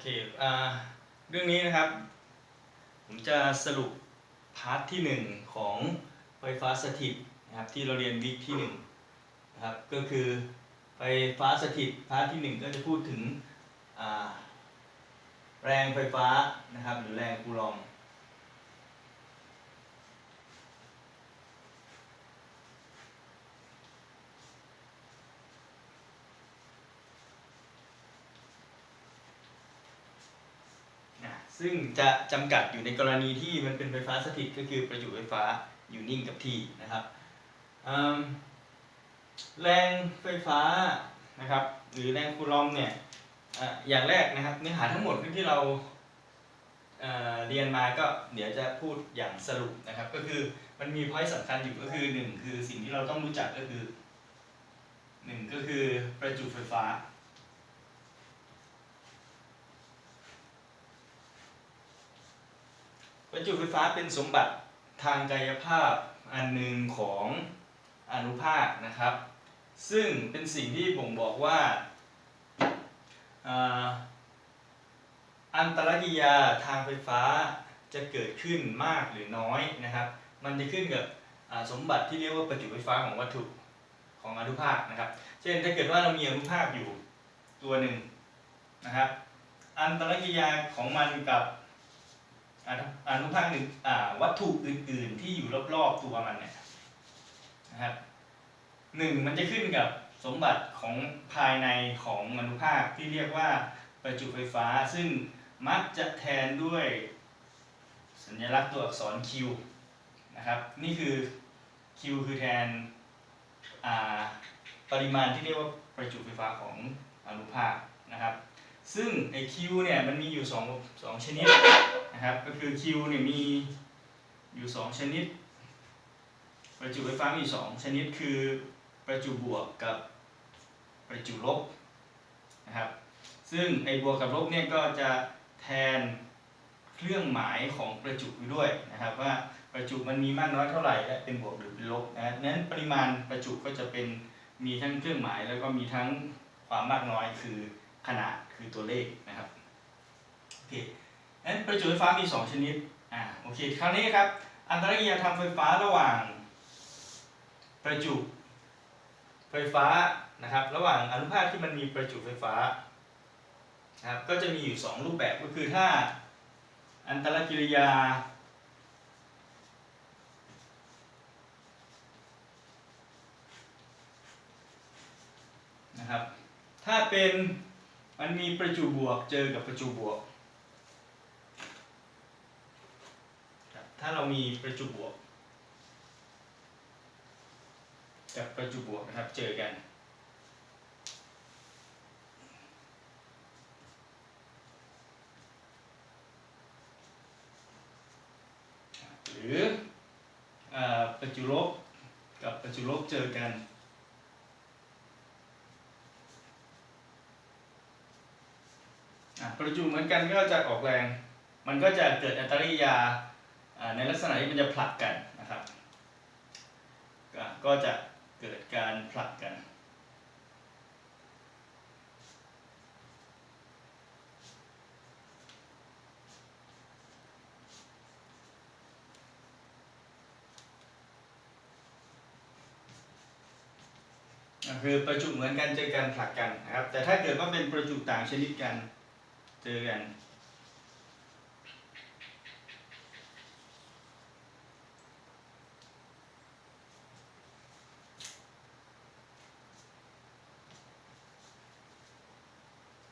เคอ่าเรื่องนี้นะครับ ผมจะสรุปพาร์ทที่หนึ่งของไฟฟ้าสถิตนะครับที่เราเรียนวิกที่หนึ่งนะครับก็คือไฟฟ้าสถิตพาร์ทที่หนึ่งก็จะพูดถึงแรงไฟฟ้านะครับหรือแรงคูลอง นะ ซึ่งจะจำกัดอยู่ในกรณีที่มันเป็นไฟฟ้าสถิตก็คือประจุไฟฟ้าอยู่นิ่งกับที่นะครับแรงไฟฟ้านะครับ หรือแรงคูลอมเนี่ยออย่างแรกนะครับเนื้อหาทั้งหมดที่เราเเรียนมาก็เดี๋ยวจะพูดอย่างสรุปนะครับ ก็คือมันมีพอยต์สำคัญอยู่ก็คือหนึ่งคือสิ่งที่เราต้องรู้จักก็คือหนึ่งก็คือประจุไฟฟ้า ประจุไฟฟ้าเป็นสมบัติทางกายภาพอันหนึ่งของอนุภาคนะครับ ซึ่งเป็นสิ่งที่บ่งบอกว่าอันตรกิยาทางไฟฟ้าจะเกิดขึ้นมากหรือน้อยนะครับ มันจะขึ้นกับสมบัติที่เรียกว่าประจุไฟฟ้าของวัตถุของอนุภาคนะครับ เช่นถ้าเกิดว่าเรามีอนุภาคอยู่ตัวหนึ่งนะครับ อันตรกิยาของมันกับ อนุภาคหนึ่งวัตถุอื่น ๆ ที่อยู่รอบๆตัวมันเนี่ยนะครับหนึ่งมันจะขึ้นกับสมบัติของภายในของอนุภาคที่เรียกว่าประจุไฟฟ้า ซึ่งมักจะแทนด้วยสัญลักษณ์ตัวอักษร Q นะครับ นี่คือ Q คือแทนปริมาณที่เรียกว่าประจุไฟฟ้าของอนุภาคนะครับ ซึ่งไอ้ Q เนี่ยมันมีอยู่สองสองชนิดนะครับ ก็คือ Q เนี่ยมีอยู่ 2 ชนิด ประจุไฟฟ้ามี 2 ชนิดคือประจุบวกกับประจุลบนะครับ ซึ่งไอบวกกับลบเนี่ยก็จะแทนเครื่องหมายของประจุด้วยนะครับ ว่าประจุมันมีมากน้อยเท่าไหร่และเป็นบวกหรือเป็นลบนะนั้นปริมาณประจุก็จะเป็นมีทั้งเครื่องหมายแล้วก็มีทั้งความมากน้อยคือ ขนาดคือตัวเลขนะครับโอเคนั้นประจุไฟฟ้ามี 2 ชนิดอ่าโอเคคราวนี้ครับอันตรกิริยาทางไฟฟ้าระหว่างประจุไฟฟ้านะครับ ระหว่างอนุภาคที่มันมีประจุไฟฟ้านะครับก็จะมีอยู่ 2 รูปแบบก็คือถ้าอันตรกิริยานะครับถ้าเป็น มันมีประจุบวกเจอกับประจุบวก ถ้าเรามีประจุบวก กับประจุบวกนะครับเจอกันหรืออประจุลบกับประจุลบเจอกัน อะ ประจุเหมือนกันก็จะออกแรง มันก็จะเกิดอัตริยาในลักษณะที่มันจะผลักกันนะครับก็จะเกิดการผลักกันคือประจุเหมือนกันเจอกันผลักกันนะครับแต่ถ้าเกิดว่าเป็นประจุต่างชนิดกัน เจอกัน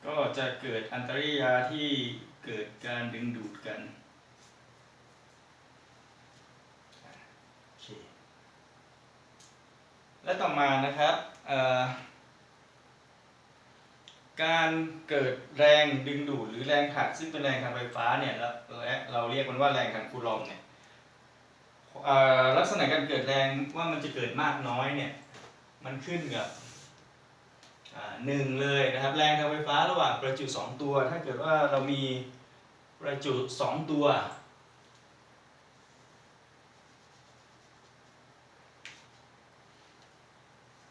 ก็จะเกิดอันตริยาที่เกิดการดึงดูดกันและต่อมานะครับ การเกิดแรงดึงดูดหรือแรงผลักซึ่งเป็นแรงทางไฟฟ้าเนี่ยเราเราเรียกมันว่าแรงทางคูลอมเนี่ยลักษณะการเกิดแรงว่ามันจะเกิดมากน้อยเนี่ยมันขึ้นกับหนึ่งเลยนะครับแรงทางไฟฟ้าระหว่างประจุสองตัว ถ้าเกิดว่าเรามีประจุสองตัว